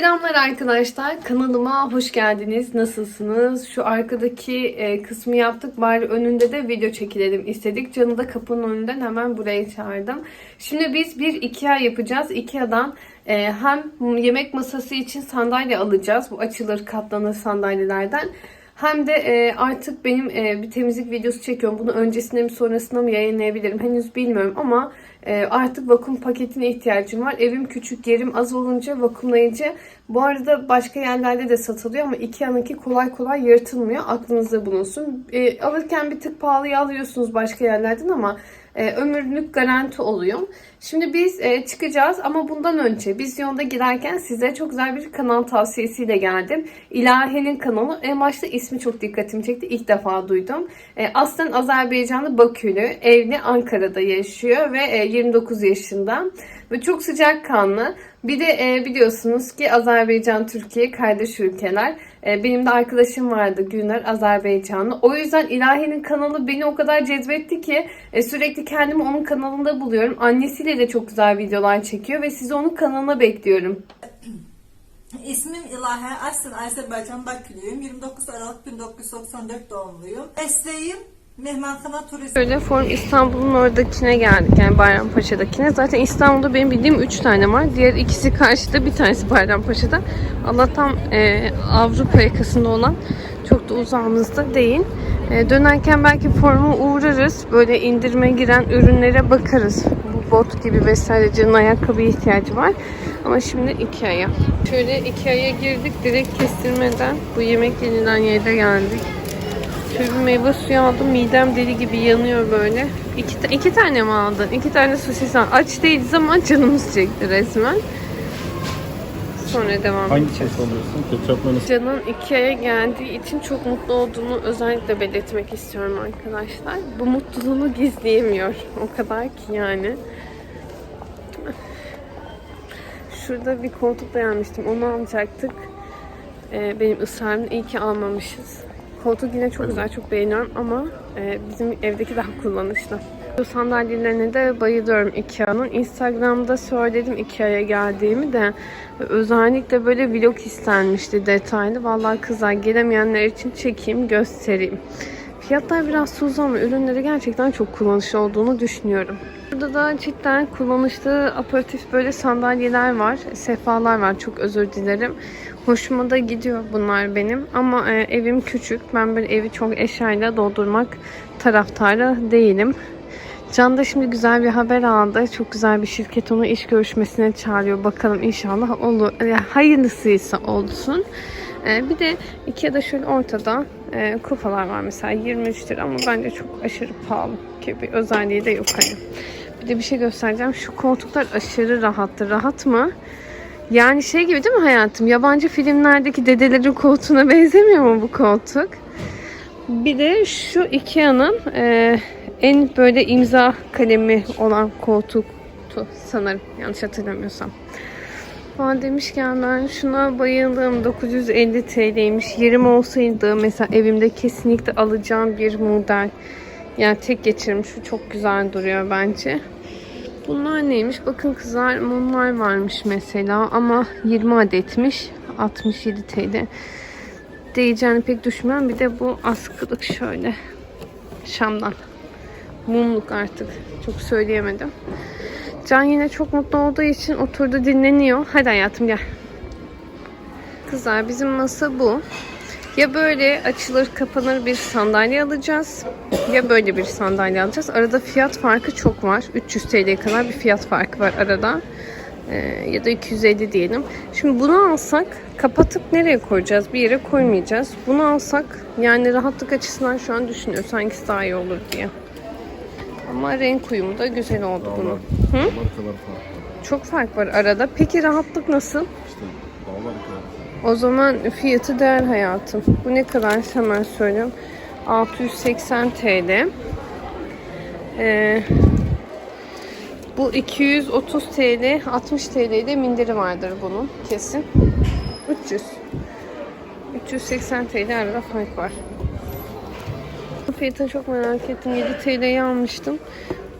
Selamlar arkadaşlar. Kanalıma hoş geldiniz. Nasılsınız? Şu arkadaki e, kısmı yaptık. Bari önünde de video çekilelim istedik. Canı da kapının önünden hemen buraya çağırdım. Şimdi biz bir Ikea yapacağız. Ikea'dan e, hem yemek masası için sandalye alacağız. Bu açılır katlanır sandalyelerden. Hem de e, artık benim bir temizlik videosu çekiyorum. Bunu öncesinde mi sonrasında mı yayınlayabilirim henüz bilmiyorum ama artık vakum paketine ihtiyacım var. Evim küçük, yerim az olunca vakumlayıcı. Bu arada başka yerlerde de satılıyor ama Ikea'nınki kolay kolay yırtılmıyor. Aklınızda bulunsun. E, alırken bir tık pahalıya alıyorsunuz başka yerlerden ama e, ömürlük garanti oluyor. Şimdi biz e, çıkacağız ama bundan önce biz yolda giderken size çok güzel bir kanal tavsiyesiyle geldim. İlahi'nin kanalı. En başta ismi çok dikkatimi çekti. İlk defa duydum. E, aslen Azerbaycanlı Bakülü. Evli Ankara'da yaşıyor ve e, 29 yaşında. Ve çok sıcakkanlı. Bir de e, biliyorsunuz ki Azerbaycan, Türkiye kardeş ülkeler. E, benim de arkadaşım vardı Güner Azerbaycanlı. O yüzden İlahi'nin kanalı beni o kadar cezbetti ki e, sürekli kendimi onun kanalında buluyorum. Annesiyle de çok güzel videolar çekiyor ve sizi onun kanalına bekliyorum. İsmim İlahi, aslen Azerbaycan Bakülüyüm. 29 Aralık 1994 doğumluyum. Mesleğim mehmanxana turizm. Böyle Forum İstanbul'un oradakine geldik yani Bayrampaşa'dakine. Zaten İstanbul'da benim bildiğim 3 tane var. Diğer ikisi karşıda bir tanesi Bayrampaşa'da. Allah'tan e, Avrupa yakasında olan çok da uzağımızda değil. E, dönerken belki foruma uğrarız. Böyle indirime giren ürünlere bakarız. Bu bot gibi vesaire canın ayakkabıya ihtiyacı var. Ama şimdi Ikea'ya. Şöyle Ikea'ya girdik. Direkt kestirmeden bu yemek yenilen yere geldik. Şöyle bir meyve suyu aldım. Midem deli gibi yanıyor böyle. İki, ta- iki tane mi aldın? İki tane sosis al. Aç değiliz ama canımız çekti resmen. Sonra devam Hangi ses alıyorsun? Ketçapla nasıl? Can'ın Ikea'ya geldiği için çok mutlu olduğunu özellikle belirtmek istiyorum arkadaşlar. Bu mutluluğunu gizleyemiyor. O kadar ki yani. Şurada bir koltuk beğenmiştim. Onu alacaktık. Ee, benim ısrarım iyi ki almamışız. Koltuk yine çok güzel, çok beğeniyorum ama e, bizim evdeki daha kullanışlı. Bu sandalyelerine de bayılıyorum Ikea'nın. Instagram'da söyledim Ikea'ya geldiğimi de özellikle böyle vlog istenmişti detaylı. Vallahi kızlar gelemeyenler için çekeyim, göstereyim. Fiyatlar biraz tuzlu ama ürünleri gerçekten çok kullanışlı olduğunu düşünüyorum. Burada da cidden kullanışlı aparatif böyle sandalyeler var. Sefalar var. Çok özür dilerim. Hoşuma da gidiyor bunlar benim. Ama e, evim küçük. Ben böyle evi çok eşyayla doldurmak taraftarı değilim. Can da şimdi güzel bir haber aldı. Çok güzel bir şirket onu iş görüşmesine çağırıyor. Bakalım inşallah olur. Yani hayırlısıysa olsun. Ee, bir de Ikea'da şöyle ortada e, kupalar var mesela 23 lira ama bence çok aşırı pahalı ki bir özelliği de yok hani. Bir de bir şey göstereceğim. Şu koltuklar aşırı rahattır. Rahat mı? Yani şey gibi değil mi hayatım? Yabancı filmlerdeki dedelerin koltuğuna benzemiyor mu bu koltuk? Bir de şu Ikea'nın e, en böyle imza kalemi olan koltuktu sanırım. Yanlış hatırlamıyorsam. Falan demişken ben şuna bayıldım. 950 TL'ymiş. Yerim olsaydı mesela evimde kesinlikle alacağım bir model. Yani tek geçirim. Şu çok güzel duruyor bence. Bunlar neymiş? Bakın kızlar mumlar varmış mesela ama 20 adetmiş. 67 TL. Değeceğini pek düşünmüyorum. Bir de bu askılık şöyle. Şam'dan. Mumluk artık. Çok söyleyemedim. Can yine çok mutlu olduğu için oturdu dinleniyor. Hadi hayatım gel. Kızlar bizim masa bu. Ya böyle açılır kapanır bir sandalye alacağız. Ya böyle bir sandalye alacağız. Arada fiyat farkı çok var. 300 TL'ye kadar bir fiyat farkı var arada. Ee, ya da 250 diyelim. Şimdi bunu alsak kapatıp nereye koyacağız? Bir yere koymayacağız. Bunu alsak yani rahatlık açısından şu an düşünüyoruz hangisi daha iyi olur diye. Ama renk uyumu da güzel oldu bunun. Hı? Dağlar kadar. Çok fark var arada. Peki rahatlık nasıl? İşte dağlar kadar. O zaman fiyatı değer hayatım. Bu ne kadar hemen söyleyeyim. 680 TL. Ee, bu 230 TL, 60 TL de minderi vardır bunun kesin. 300. 380 TL arada fark var. Bu fiyatını çok merak ettim. 7 TL'ye almıştım.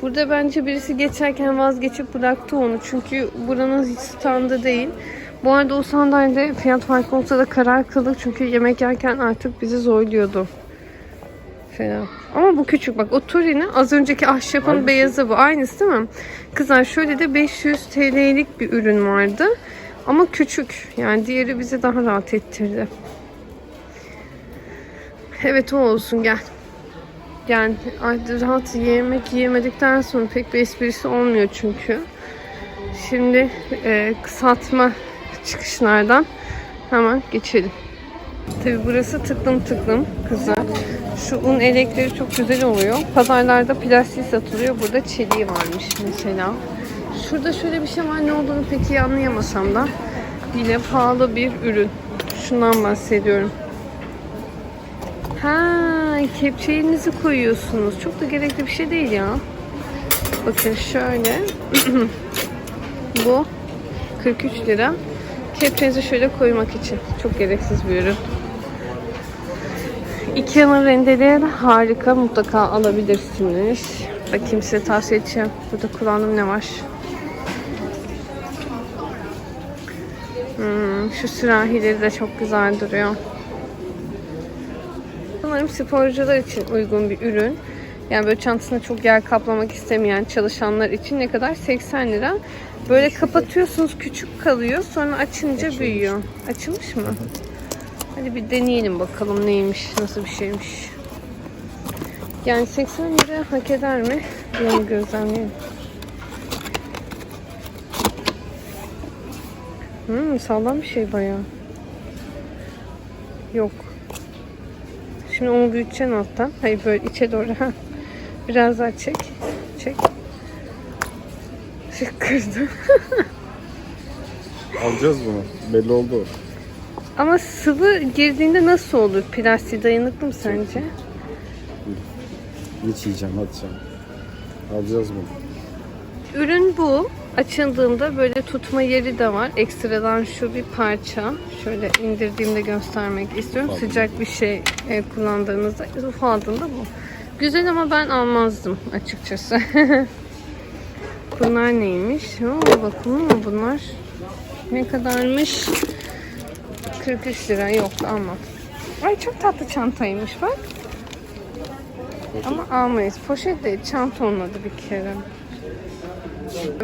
Burada bence birisi geçerken vazgeçip bıraktı onu. Çünkü buranın hiç standı değil. Bu arada o sandalyede fiyat farkı olsa da karar kıldık çünkü yemek yerken artık bizi zorluyordu. Fena. Ama bu küçük bak o Turini az önceki ahşapın beyazı bu aynısı değil mi? Kızlar şöyle de 500 TL'lik bir ürün vardı. Ama küçük. Yani diğeri bizi daha rahat ettirdi. Evet o olsun gel. Yani artık rahat yemek yiyemedikten sonra pek bir esprisi olmuyor çünkü. Şimdi e, kısaltma çıkışlardan hemen geçelim. Tabi burası tıklım tıklım kızlar. Şu un elekleri çok güzel oluyor. Pazarlarda plastik satılıyor. Burada çeliği varmış mesela. Şurada şöyle bir şey var ne olduğunu pek iyi anlayamasam da yine pahalı bir ürün. Şundan bahsediyorum. Ha, kepçeğinizi koyuyorsunuz. Çok da gerekli bir şey değil ya. Bakın şöyle. Bu 43 lira. Kepçenizi şöyle koymak için. Çok gereksiz bir ürün. Ikea'nın rendeleri harika. Mutlaka alabilirsiniz. Bakayım size tavsiye edeceğim. Burada kullandığım ne var? Hmm, şu sürahileri de çok güzel duruyor. Sanırım sporcular için uygun bir ürün. Yani böyle çantasına çok yer kaplamak istemeyen çalışanlar için ne kadar? 80 lira. Böyle kapatıyorsunuz küçük kalıyor. Sonra açınca büyüyor. Açılmış mı? Hadi bir deneyelim bakalım neymiş, nasıl bir şeymiş. Yani 80 lira hak eder mi? Bunu gözlemleyelim. Hmm, sağlam bir şey bayağı. Yok. Şimdi onu büyüteceksin alttan. Hayır böyle içe doğru. Ha. Biraz daha çek. Kırdım. Alacağız bunu. Belli oldu. Ama sıvı girdiğinde nasıl olur? Plastiğe dayanıklı mı sence? Hiç yiyeceğim hadi. Alacağız bunu. Ürün bu. Açıldığında böyle tutma yeri de var. Ekstradan şu bir parça. Şöyle indirdiğimde göstermek istiyorum. Ufaldığında. Sıcak bir şey e, kullandığınızda ufaldığında bu. Güzel ama ben almazdım açıkçası. bunlar neymiş? Oo, bakalım mı bunlar? Ne kadarmış? 43 lira yok almam. Ay çok tatlı çantaymış bak. Ama almayız. Poşet değil çanta olmadı bir kere.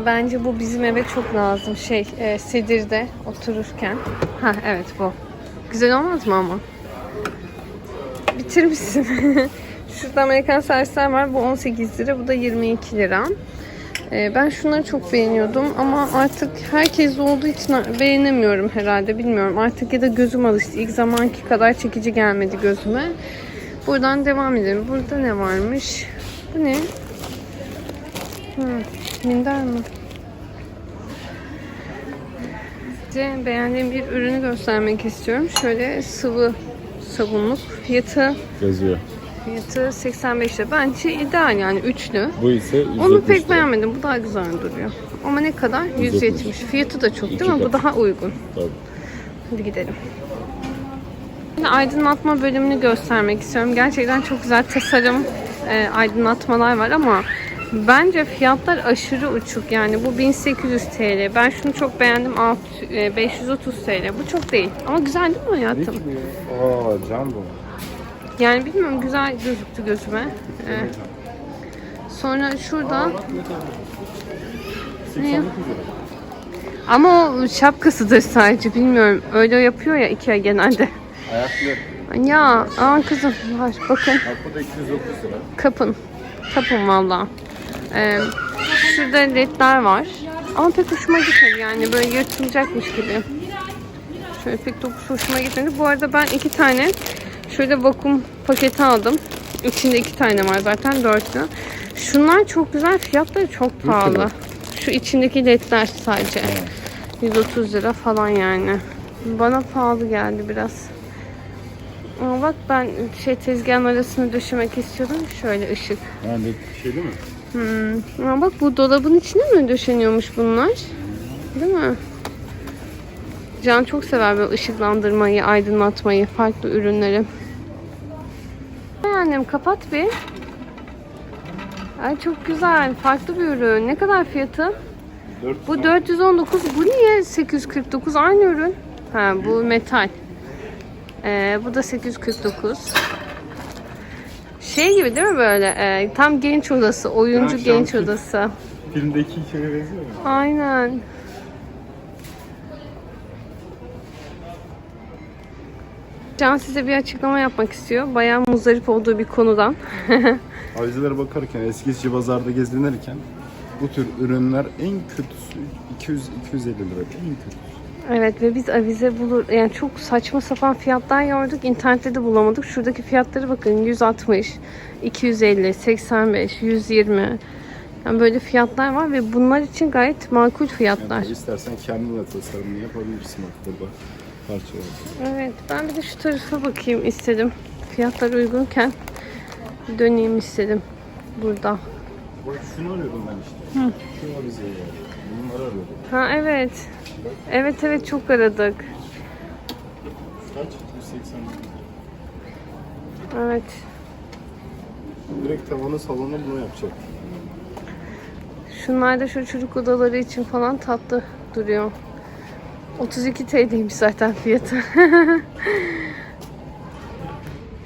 Bence bu bizim eve çok lazım. Şey, e, sedirde otururken. Ha evet bu. Güzel olmaz mı ama? Bitirmişsin. Şurada Amerikan servisler var. Bu 18 lira. Bu da 22 lira. E, ben şunları çok beğeniyordum ama artık herkes olduğu için beğenemiyorum herhalde. Bilmiyorum. Artık ya da gözüm alıştı. İlk zamanki kadar çekici gelmedi gözüme. Buradan devam edelim. Burada ne varmış? Bu ne? Hı, minder mi? Size beğendiğim bir ürünü göstermek istiyorum. Şöyle sıvı sabunluk. Fiyatı Yazıyor. Fiyatı 85 lira. Bence ideal yani üçlü. Bu ise 170 Onu pek lira. beğenmedim. Bu daha güzel duruyor. Ama ne kadar? 170. 170. Fiyatı da çok İki değil mi? Bu kat. daha uygun. Tabii. Hadi gidelim. Şimdi aydınlatma bölümünü göstermek istiyorum. Gerçekten çok güzel tasarım e, aydınlatmalar var ama bence fiyatlar aşırı uçuk. Yani bu 1800 TL. Ben şunu çok beğendim. Alt, e, 530 TL. Bu çok değil. Ama güzel değil mi hayatım? Aa can bu. Yani bilmiyorum güzel gözüktü gözüme. Sonra şurada ne? Ama o şapkasıdır sadece bilmiyorum. Öyle yapıyor ya Ikea genelde. Ayaklı. Ya aa kızım var bakın Arkada 230 lira. kapın. Kapın valla. Ee, şurada ledler var. Ama pek hoşuma gitmedi yani böyle yırtılacakmış gibi. Şöyle pek dokusu hoşuma gitmedi. Bu arada ben iki tane şöyle vakum paketi aldım. İçinde iki tane var zaten dörtlü. Şunlar çok güzel. Fiyatları çok pahalı. Şu içindeki ledler sadece. 130 lira falan yani. Bana pahalı geldi biraz. Ama bak ben şey tezgahın arasına döşemek istiyordum. Şöyle ışık. Yani şey değil mi? Hmm. Ama bak bu dolabın içine mi döşeniyormuş bunlar? Değil mi? Can çok sever böyle ışıklandırmayı, aydınlatmayı, farklı ürünleri. Annem kapat bir. Ay çok güzel. Farklı bir ürün. Ne kadar fiyatı? 400 Bu 419. Bu niye 849? Aynı ürün. Ha bu metal. Ee, bu da 849. Şey gibi değil mi böyle? e, tam genç odası. Oyuncu genç odası. Filmdeki hikaye benziyor mu? Aynen. Can size bir açıklama yapmak istiyor. Bayağı muzdarip olduğu bir konudan. Avcılara bakarken eski pazarda gezinirken bu tür ürünler en kötüsü 200-250 lira. En kötüsü. Evet ve biz avize bulur yani çok saçma sapan fiyatlar gördük. İnternette de bulamadık. Şuradaki fiyatları bakın 160, 250, 85, 120. Yani böyle fiyatlar var ve bunlar için gayet makul fiyatlar. Yani istersen kendin de tasarımını yapabilirsin bak burada parçalar. Evet ben bir de şu tarafa bakayım istedim. Fiyatlar uygunken döneyim istedim burada. Bak şunu arıyordum ben işte. Şu avizeyi yani. Bunları arıyordum. Ha evet. Evet evet çok aradık. Kaç? 180 Evet. Direkt tavanı salonu bunu yapacak. Şunlar da şu çocuk odaları için falan tatlı duruyor. 32 TL'ymiş zaten fiyatı.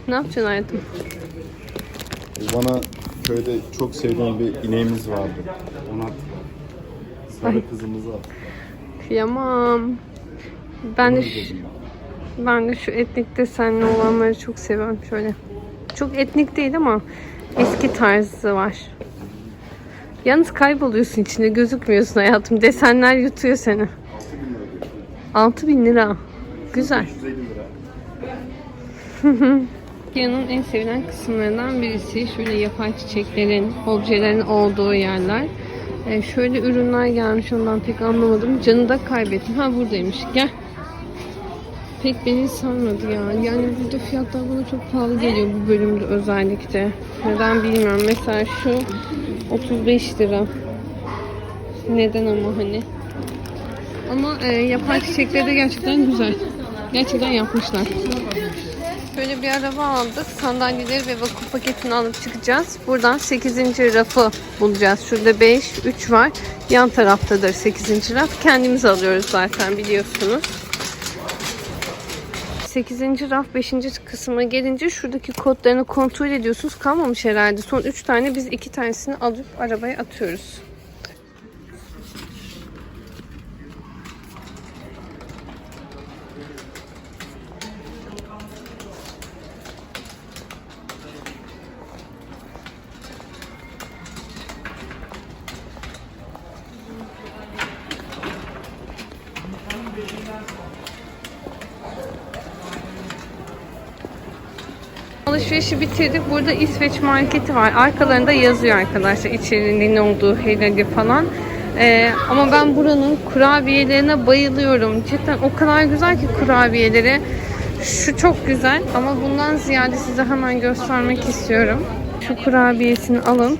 ne yapacaksın hayatım? Bana köyde çok sevdiğim bir ineğimiz vardı. Attılar. Sarı kızımızı attılar. Kıyamam. Ben de, şu, ben de şu etnik desenli olanları çok seviyorum şöyle. Çok etnik değil ama eski tarzı var. Yalnız kayboluyorsun içinde gözükmüyorsun hayatım. Desenler yutuyor seni. 6000 lira. Güzel. 150 lira. Ikea'nın en sevilen kısımlarından birisi şöyle yapay çiçeklerin, objelerin olduğu yerler. Ee, şöyle ürünler gelmiş ondan pek anlamadım. Canı da kaybettim. Ha buradaymış. Gel. Pek beni sarmadı ya. Yani burada fiyatlar bana çok pahalı geliyor bu bölümde özellikle. Neden bilmiyorum. Mesela şu 35 lira. Neden ama hani. Ama e, yapay çiçekleri de gerçekten güzel. Gerçekten yapmışlar. Böyle bir araba aldık. Sandalyeleri ve vakum paketini alıp çıkacağız. Buradan 8. rafı bulacağız. Şurada 5, 3 var. Yan taraftadır 8. raf. Kendimiz alıyoruz zaten biliyorsunuz. 8. raf 5. kısmına gelince şuradaki kodlarını kontrol ediyorsunuz. Kalmamış herhalde. Son 3 tane biz 2 tanesini alıp arabaya atıyoruz. Alışverişi bitirdik. Burada İsveç marketi var. Arkalarında yazıyor arkadaşlar içeriğinde ne olduğu, helali falan. Ee, ama ben buranın kurabiyelerine bayılıyorum. Cidden o kadar güzel ki kurabiyeleri. Şu çok güzel ama bundan ziyade size hemen göstermek istiyorum. Şu kurabiyesini alın.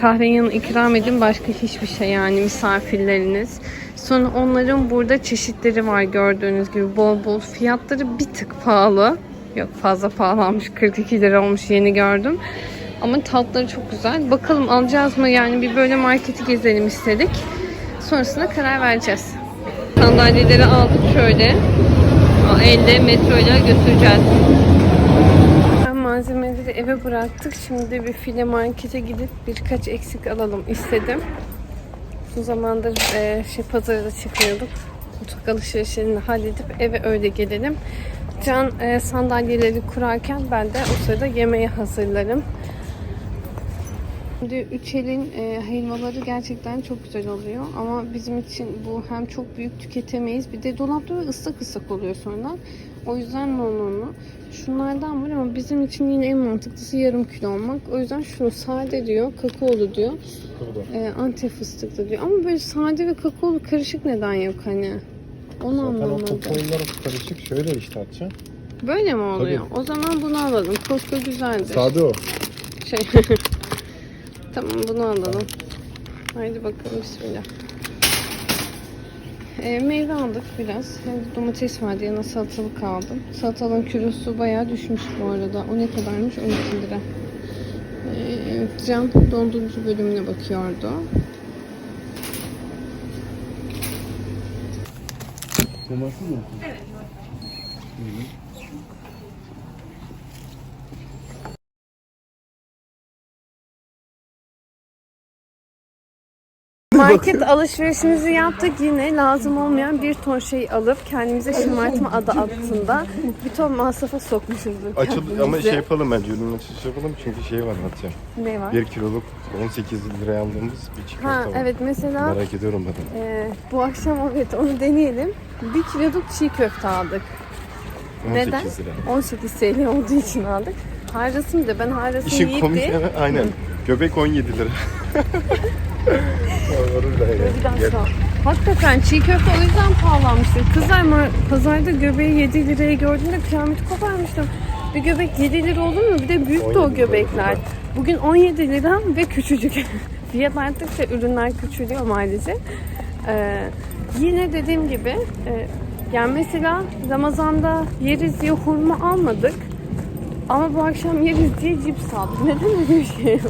Kahvenin yanına ikram edin. Başka hiçbir şey yani misafirleriniz. Sonra onların burada çeşitleri var gördüğünüz gibi bol bol. Fiyatları bir tık pahalı. Yok fazla pahalanmış. 42 lira olmuş yeni gördüm. Ama tatları çok güzel. Bakalım alacağız mı? Yani bir böyle marketi gezelim istedik. Sonrasında karar vereceğiz. Sandalyeleri aldık şöyle. Elde metroyla götüreceğiz. Ben malzemeleri eve bıraktık. Şimdi bir file markete gidip birkaç eksik alalım istedim. Uzun zamandır e, şey pazara çıkmıyorduk. Mutfak alışverişlerini halledip eve öyle gelelim. Can e, sandalyeleri kurarken ben de o sırada yemeği hazırlarım. Şimdi Üçel'in e, helvaları gerçekten çok güzel oluyor ama bizim için bu hem çok büyük tüketemeyiz bir de dolapta ve ıslak ıslak oluyor sonra. O yüzden no no no. Şunlardan var ama bizim için yine en mantıklısı yarım kilo olmak. O yüzden şunu sade diyor, kakaolu diyor, e, antep fıstıklı diyor. Ama böyle sade ve kakaolu karışık neden yok hani? Onu Zaten o anlamadım. kokoğulları karışık şöyle işte atacaksın. Böyle mi oluyor? O zaman bunu alalım. Kosko güzeldir. Sade o. Şey. tamam bunu alalım. Haydi bakalım bismillah. Ee, meyve aldık biraz. Hem domates vardı yanına salatalık aldım. Salatalığın kilosu bayağı düşmüş bu arada. O ne kadarmış? 12 lira. Ee, Can dondurucu bölümüne bakıyordu. Domates mi? Evet. Market alışverişimizi yaptık. Yine lazım olmayan bir ton şey alıp kendimize şımartma adı altında bir ton masrafa sokmuşuzdur Açıl ama şey yapalım bence ürün açılışı yapalım çünkü şey var Hatice. Ne var? 1 kiloluk 18 liraya aldığımız bir çikolata Ha var. evet mesela Merak ediyorum ben. e, bu akşam evet onu deneyelim. Bir kiloluk çiğ köfte aldık. 18 Neden? lira. 18 TL olduğu için aldık. Harcasın bir de ben harcasını İşin yiyip komik de yanı aynen. Göbek 17 lira. Orada ya. Hakikaten çiğ köfte o yüzden pahalanmıştır. Kızlar pazarda göbeği 7 liraya gördüğümde kıyameti koparmıştım. Bir göbek 7 lira olur mu? Bir de büyük de 17 o göbekler. Bugün 17 lira ve küçücük. Fiyat arttıkça ürünler küçülüyor maalesef. Ee, yine dediğim gibi e, yani mesela Ramazan'da yeriz diye hurma almadık. Ama bu akşam yeriz diye cips aldık. Neden öyle bir şey?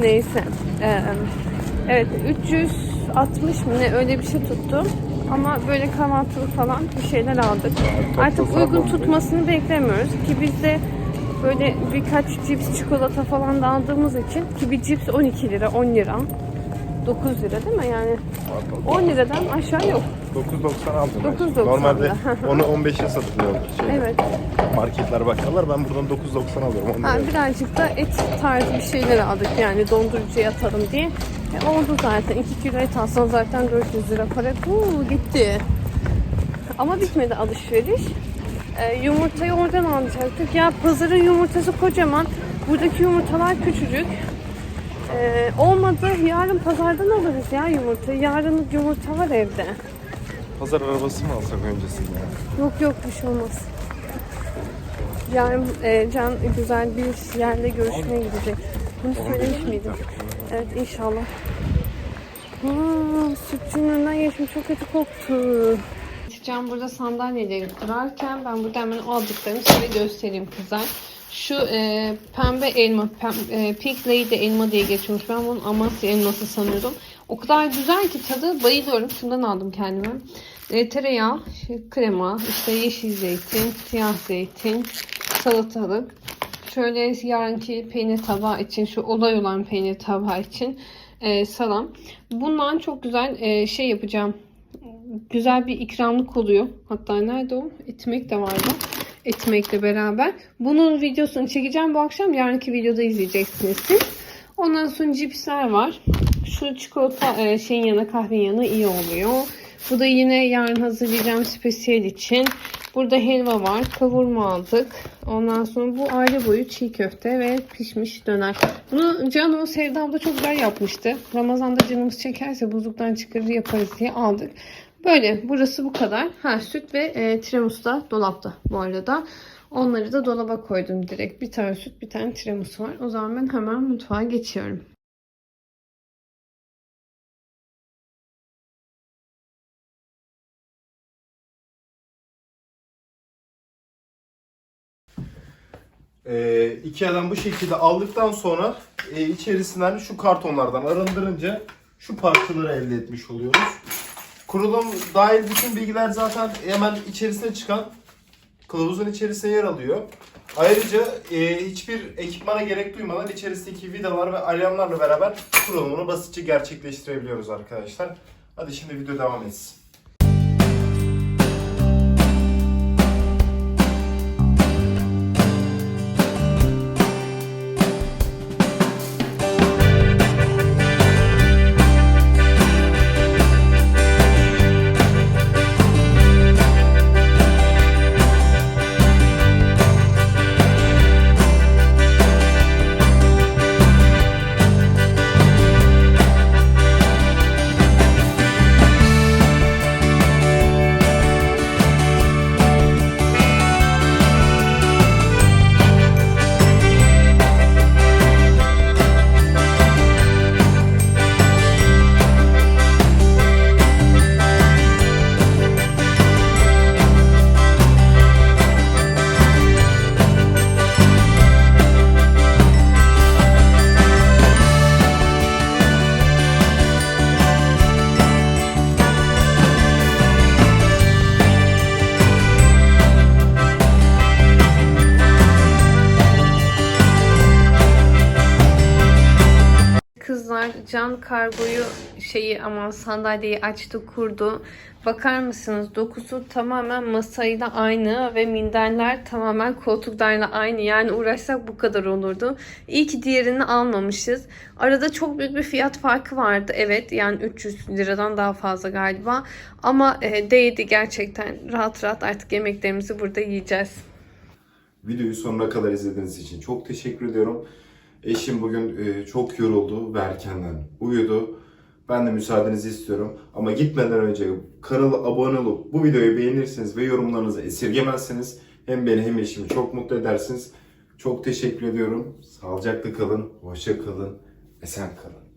Neyse. Ee, evet 360 mı ne öyle bir şey tuttu. Ama böyle kahvaltılık falan bir şeyler aldık. Artık uygun tutmasını beklemiyoruz ki biz de böyle birkaç cips çikolata falan da aldığımız için ki bir cips 12 lira 10 lira 9 lira değil mi yani 10 liradan aşağı yok. 9.90 aldım ben. 9.90 Normalde onu 15'e satılıyor. Şey, Evet. Marketler bakkallar ben buradan 9.90 alıyorum. 10 Ha, birazcık da et tarzı bir şeyler aldık yani dondurucuya atalım diye. E, oldu zaten. 2 kilo et alsan zaten 400 lira para. Uuu gitti. Ama bitmedi alışveriş. E, yumurtayı oradan alacaktık. Ya pazarın yumurtası kocaman. Buradaki yumurtalar küçücük. E, olmadı. Yarın pazardan alırız ya yumurtayı. Yarın yumurta var evde. Pazar arabası mı alsak öncesinde? ya? Yok yok bir şey olmaz. Yarın e, Can güzel bir yerle görüşmeye gidecek. Bunu söylemiş miydim? Evet inşallah. Ha, sütçünün önünden geçtim çok kötü koktu. Can burada sandalyeleri kurarken ben burada hemen aldıklarımı size göstereyim kızlar. Şu e, pembe elma, pem, e, Pink Lady elma diye geçiyormuş. Ben bunun Amasya elması sanıyordum. O kadar güzel ki tadı bayılıyorum. Şundan aldım kendime. E, tereyağı, şey, krema, işte yeşil zeytin, siyah zeytin, salatalık. Şöyle yarınki peynir tabağı için, şu olay olan peynir tabağı için e, salam. Bundan çok güzel e, şey yapacağım. Güzel bir ikramlık oluyor. Hatta nerede o? Etmek de vardı. Etmekle beraber. Bunun videosunu çekeceğim bu akşam. Yarınki videoda izleyeceksiniz siz. Ondan sonra cipsler var. Şu çikolata e, şeyin yanına kahvenin yanına iyi oluyor. Bu da yine yarın hazırlayacağım spesiyel için. Burada helva var. Kavurma aldık. Ondan sonra bu aile boyu çiğ köfte ve pişmiş döner. Bunu Cano Sevda abla çok güzel yapmıştı. Ramazan'da canımız çekerse buzluktan çıkarır yaparız diye aldık. Böyle burası bu kadar. Ha süt ve e, tiramisu da dolapta bu arada. Onları da dolaba koydum direkt. Bir tane süt bir tane tiramisu var. O zaman ben hemen mutfağa geçiyorum. Ee, Ikea'dan bu şekilde aldıktan sonra e, içerisinden şu kartonlardan arındırınca şu parçaları elde etmiş oluyoruz. Kurulum dahil bütün bilgiler zaten hemen içerisine çıkan kılavuzun içerisine yer alıyor. Ayrıca e, hiçbir ekipmana gerek duymadan içerisindeki vidalar ve alarmlarla beraber kurulumunu basitçe gerçekleştirebiliyoruz arkadaşlar. Hadi şimdi video devam etsin. Kargoyu şeyi aman sandalyeyi açtı kurdu. Bakar mısınız dokusu tamamen masayla aynı ve minderler tamamen koltuklarla aynı. Yani uğraşsak bu kadar olurdu. İyi ki diğerini almamışız. Arada çok büyük bir fiyat farkı vardı. Evet yani 300 liradan daha fazla galiba. Ama e, değdi gerçekten. Rahat rahat artık yemeklerimizi burada yiyeceğiz. Videoyu sonuna kadar izlediğiniz için çok teşekkür ediyorum. Eşim bugün e, çok yoruldu ve erkenden uyudu. Ben de müsaadenizi istiyorum. Ama gitmeden önce kanala abone olup bu videoyu beğenirsiniz ve yorumlarınızı esirgemezseniz hem beni hem eşimi çok mutlu edersiniz. Çok teşekkür ediyorum. Sağlıcakla kalın, hoşça kalın, esen kalın.